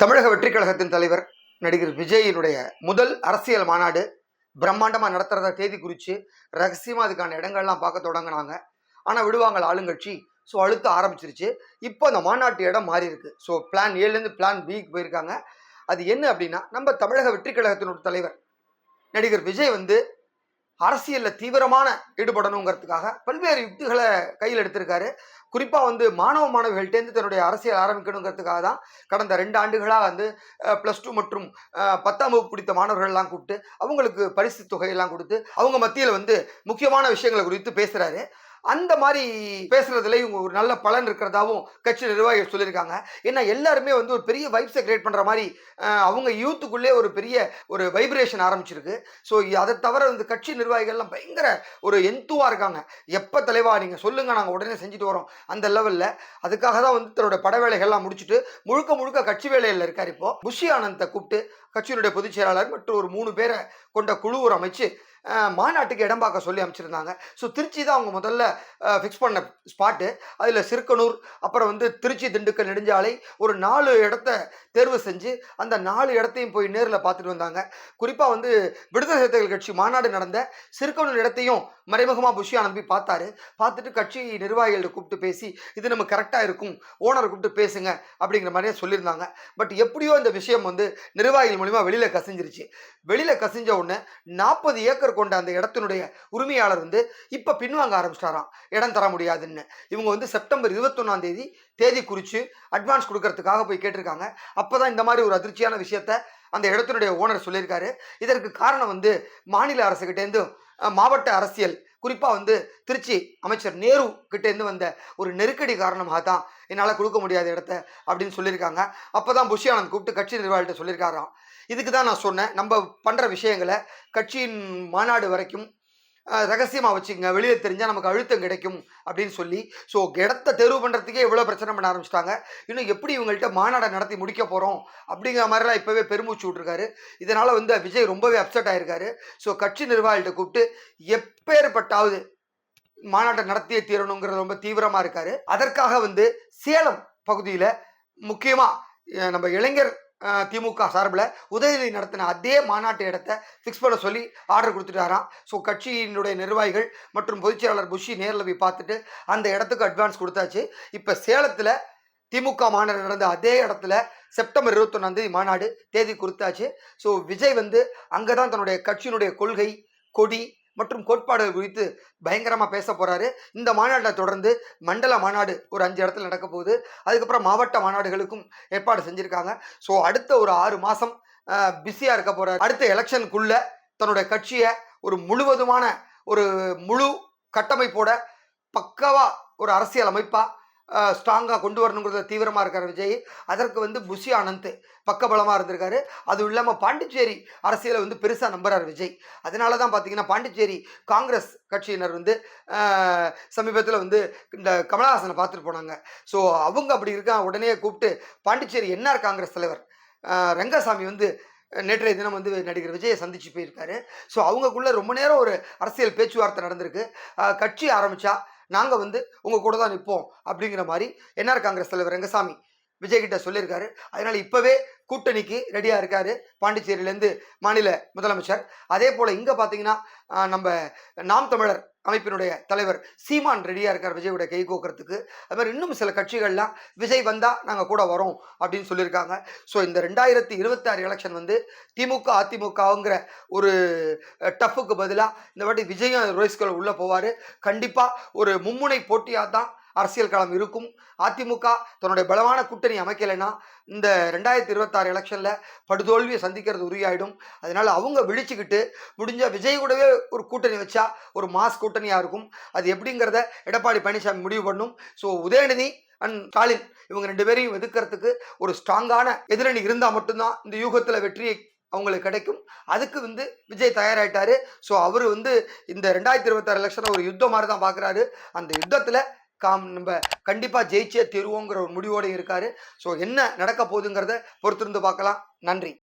தமிழக வெற்றி கழகத்தின் தலைவர் நடிகர் விஜயினுடைய முதல் அரசியல் மாநாடு பிரம்மாண்டமாக நடத்துகிறத தேதி குறித்து ரகசியமாக அதுக்கான இடங்கள்லாம் பார்க்க தொடங்கினாங்க. ஆனால் விடுவாங்கள் ஆளுங்கட்சி ஸோ அழுத்த ஆரம்பிச்சிருச்சு. இப்போ அந்த மாநாட்டு இடம் மாறி இருக்கு ஸோ பிளான் ஏலேருந்து பிளான் பிக்கு போயிருக்காங்க. அது என்ன அப்படின்னா நம்ம தமிழக வெற்றி கழகத்தினுடைய தலைவர் நடிகர் விஜய் வந்து அரசியலில் தீவிரமான ஈடுபடணுங்கிறதுக்காக பல்வேறு யுக்திகளை கையில் எடுத்திருக்காரு. குறிப்பாக வந்து மாணவ மாணவிகள்டேந்து தன்னுடைய அரசியல் ஆரம்பிக்கணுங்கிறதுக்காக தான் கடந்த ரெண்டு ஆண்டுகளாக வந்து ப்ளஸ் டூ மற்றும் பத்தாம் வகுப்பு பிடித்த மாணவர்கள்லாம் கூப்பிட்டு அவங்களுக்கு பரிசு தொகையெல்லாம் கொடுத்து அவங்க மத்தியில் வந்து முக்கியமான விஷயங்களை குறித்து பேசுகிறாரு அந்த மாதிரி பேசுறதுல இவங்க ஒரு நல்ல பலன் இருக்கிறதாவும் கட்சி நிர்வாகிகள் சொல்லியிருக்காங்க. ஏன்னா எல்லாருமே வந்து ஒரு பெரிய வைப்ஸை கிரியேட் பண்ணுற மாதிரி அவங்க யூத்துக்குள்ளே ஒரு பெரிய ஒரு வைப்ரேஷன் ஆரம்பிச்சிருக்கு. ஸோ அதை தவிர வந்து கட்சி நிர்வாகிகள்லாம் பயங்கர ஒரு எந்துவாக இருக்காங்க. எப்போ தலைவா நீங்கள் சொல்லுங்கள் நாங்கள் உடனே செஞ்சுட்டு வரோம். அந்த லெவலில் அதுக்காக தான் வந்து தன்னோட பட வேலைகள்லாம் முடிச்சுட்டு முழுக்க முழுக்க கட்சி வேலையில் இருக்கார் இப்போ. புஷி ஆனந்தை கூப்பிட்டு கட்சியினுடைய பொதுச் செயலாளர் மற்றும் ஒரு மூணு பேரை கொண்ட குழு ஒரு அமைச்சு மாநாட்டுக்கு இடம் பார்க்க சொல்லி அமைச்சிருந்தாங்க. ஸோ திருச்சி தான் அவங்க முதல்ல ஃபிக்ஸ் பண்ண ஸ்பாட்டு அதில் சிறுக்கனூர் அப்புறம் வந்து திருச்சி திண்டுக்கல் நெடுஞ்சாலை ஒரு நாலு இடத்த தேர்வு செஞ்சு அந்த நாலு இடத்தையும் போய் நேரில் பார்த்துட்டு வந்தாங்க. குறிப்பாக வந்து விடுதலை சிறுத்தைகள் கட்சி மாநாடு நடந்த சிறுக்கனூர் இடத்தையும் மறைமுகமாக புஷி அனுப்பி பார்த்தாரு. பார்த்துட்டு கட்சி நிர்வாகிகள்கிட்ட கூப்பிட்டு பேசி இது நம்ம கரெக்டாக இருக்கும் ஓனரை கூப்பிட்டு பேசுங்க அப்படிங்கிற மாதிரியே சொல்லியிருந்தாங்க. பட் எப்படியோ இந்த விஷயம் வந்து நிர்வாகிகள் மூலிமா வெளியில் கசிஞ்சிருச்சு. வெளியில் கசிஞ்ச உடனே நாற்பது ஏக்கர் கொண்ட அந்த இடத்தினுடைய உரிமையாளர் வந்து இப்போ பின்வாங்க ஆரம்பிச்சிட்டாராம். இடம் தர முடியாதுன்னு. இவங்க வந்து செப்டம்பர் இருபத்தொன்னாம் தேதி தேதி குறித்து அட்வான்ஸ் கொடுக்கறதுக்காக போய் கேட்டிருக்காங்க. அப்போ தான் இந்த மாதிரி ஒரு அதிர்ச்சியான விஷயத்த அந்த இடத்தினுடைய ஓனர் சொல்லியிருக்காரு. இதற்கு காரணம் வந்து மாநில அரசுகிட்டேருந்து மாவட்ட அரசியல் குறிப்பாக வந்து திருச்சி அமைச்சர் நேரு கிட்டேருந்து வந்த ஒரு நெருக்கடி காரணமாக தான் என்னால் கொடுக்க முடியாத இடத்த அப்படின்னு சொல்லியிருக்காங்க. அப்போ தான் புஷி ஆனந்த் கூப்பிட்டு கட்சி நிர்வாகிகிட்ட சொல்லியிருக்காராம். இதுக்கு தான் நான் சொன்னேன். நம்ம பண்ணுற விஷயங்களை கட்சியின் மாநாடு வரைக்கும் ரகசியமாக வச்சுக்கங்க. வெளியே தெரிஞ்சால் நமக்கு அழுத்தம் கிடைக்கும் அப்படின்னு சொல்லி. ஸோ இடத்த தேர்வு பண்ணுறதுக்கே இவ்வளோ பிரச்சனை பண்ண ஆரம்பிச்சிட்டாங்க. இன்னும் எப்படி இவங்கள்ட்ட மாநாடை நடத்தி முடிக்க போகிறோம் அப்படிங்கிற மாதிரிலாம் இப்போவே பெருமூச்சு விட்ருக்காரு இதனால் வந்து விஜய் ரொம்பவே அப்செட் ஆகிருக்காரு ஸோ கட்சி நிர்வாகிகிட்ட கூப்பிட்டு எப்பேற்பட்டாவது மாநாட்டை நடத்தியே தீரணுங்கிறது ரொம்ப தீவிரமாக இருக்காரு. அதற்காக வந்து சேலம் பகுதியில் முக்கியமாக நம்ம இளைஞர் திமுக சார்பில் உதயநிதி நடத்தின அதே மாநாட்டு இடத்த ஃபிக்ஸ் பண்ண சொல்லி ஆர்டர் கொடுத்துட்டாராம். ஸோ கட்சியினுடைய நிர்வாகிகள் மற்றும் பொதுச்செயலாளர் புஷி நேரில் போய் பார்த்துட்டு அந்த இடத்துக்கு அட்வான்ஸ் கொடுத்தாச்சு. இப்போ சேலத்தில் திமுக மாநாடு நடந்த அதே இடத்துல செப்டம்பர் இருபத்தொன்னாந்தேதி மாநாடு தேதி கொடுத்தாச்சு. ஸோ விஜய் வந்து அங்கே தான் தன்னுடைய கட்சியினுடைய கொள்கை கொடி மற்றும் கோட்பாடுகள் குறித்து பயங்கரமாக பேச போகிறாரு இந்த மாநாட்டை தொடர்ந்து மண்டல மாநாடு ஒரு அஞ்சு இடத்துல நடக்க போகுது. அதுக்கப்புறம் மாவட்ட மாநாடுகளுக்கும் ஏற்பாடு செஞ்சுருக்காங்க. ஸோ அடுத்த ஒரு ஆறு மாதம் பிஸியாக இருக்க போகிறார் அடுத்த எலெக்ஷனுக்குள்ளே தன்னுடைய கட்சியை ஒரு முழுவதுமான ஒரு முழு கட்டமைப்போட பக்காவாக ஒரு அரசியல் அமைப்பாக ஸ்ட்ராங்காக கொண்டு வரணுங்கிறத தீவிரமாக இருக்கார் விஜய். அதற்கு வந்து புஷி ஆனந்த் பக்கபலமாக இருந்திருக்காரு. அதுவும் இல்லாமல் பாண்டிச்சேரி அரசியலை வந்து பெருசாக நம்புறார் விஜய். அதனால தான் பார்த்தீங்கன்னா பாண்டிச்சேரி காங்கிரஸ் கட்சியினர் வந்து சமீபத்தில் வந்து இந்த கமலஹாசனை பார்த்துட்டு போனாங்க. ஸோ அவங்க அப்படி இருக்கா உடனே கூப்பிட்டு பாண்டிச்சேரி என்ஆர் காங்கிரஸ் தலைவர்? ரங்கசாமி வந்து நேற்றைய தினம் வந்து நடிகர் விஜயை சந்திச்சு போயிருக்காரு. ஸோ அவங்கக்குள்ளே ரொம்ப நேரம் ஒரு அரசியல் பேச்சுவார்த்தை நடந்திருக்கு. கட்சி ஆரம்பித்தா நாங்கள் வந்து உங்கள் கூட தான் நிற்போம் அப்படிங்கிற மாதிரி என்ஆர் காங்கிரஸ் தலைவர் ரங்கசாமி விஜய்கிட்ட சொல்லியிருக்காரு. அதனால இப்போவே கூட்டணிக்கு ரெடியாக இருக்காரு பாண்டிச்சேரியிலேருந்து மாநில முதலமைச்சர். அதே போல் இங்கே பார்த்தீங்கன்னா நம்ம நாம் தமிழர் அமைப்பினுடைய தலைவர் சீமான் ரெடியாக இருக்கார் விஜயோட கை கோக்கிறதுக்கு. அது மாதிரி இன்னும் சில கட்சிகள்லாம் விஜய் வந்தால் நாங்கள் கூட வரோம் அப்படின்னு சொல்லியிருக்காங்க. ஸோ இந்த ரெண்டாயிரத்தி இருபத்தாறு எலெக்ஷன் வந்து திமுக அதிமுகங்கிற ஒரு டஃப்புக்கு பதிலாக இந்த வாட்டி விஜயம் ரோஹிஸ்கல் உள்ளே போவார். கண்டிப்பாக ஒரு மும்முனை போட்டியாக தான் அரசியல் களம் இருக்கும். அதிமுக தன்னுடைய பலமான கூட்டணி அமைக்கலைன்னா இந்த ரெண்டாயிரத்தி இருபத்தாறு எலெக்ஷனில் படுதோல்வியை சந்திக்கிறது உறுதியாயிடும். அதனால் அவங்க விழிச்சுக்கிட்டு முடிஞ்ச விஜய் கூடவே ஒரு கூட்டணி வச்சா ஒரு மாஸ் கூட்டணியாக இருக்கும். அது எப்படிங்கிறத எடப்பாடி பழனிசாமி முடிவு பண்ணும். ஸோ உதயநிதி அண்ட் ஸ்டாலின் இவங்க ரெண்டு பேரையும் எதிர்க்கிறதுக்கு ஒரு ஸ்ட்ராங்கான எதிரணி இருந்தால் மட்டும்தான் இந்த யூகத்தில் வெற்றியை அவங்களுக்கு கிடைக்கும். அதுக்கு வந்து விஜய் தயாராகிட்டாரு ஸோ அவர் வந்து இந்த ரெண்டாயிரத்தி இருபத்தாறு எலெக்ஷனை ஒரு யுத்தம் மாதிரி தான் பார்க்குறாரு அந்த யுத்தத்தில் காம் நம்ம கண்டிப்பாக ஜெயிச்சே தீருவோங்கிற ஒரு முடிவோடு இருக்காரு. ஸோ என்ன நடக்க போகுதுங்கிறத பொறுத்திருந்து பார்க்கலாம். நன்றி.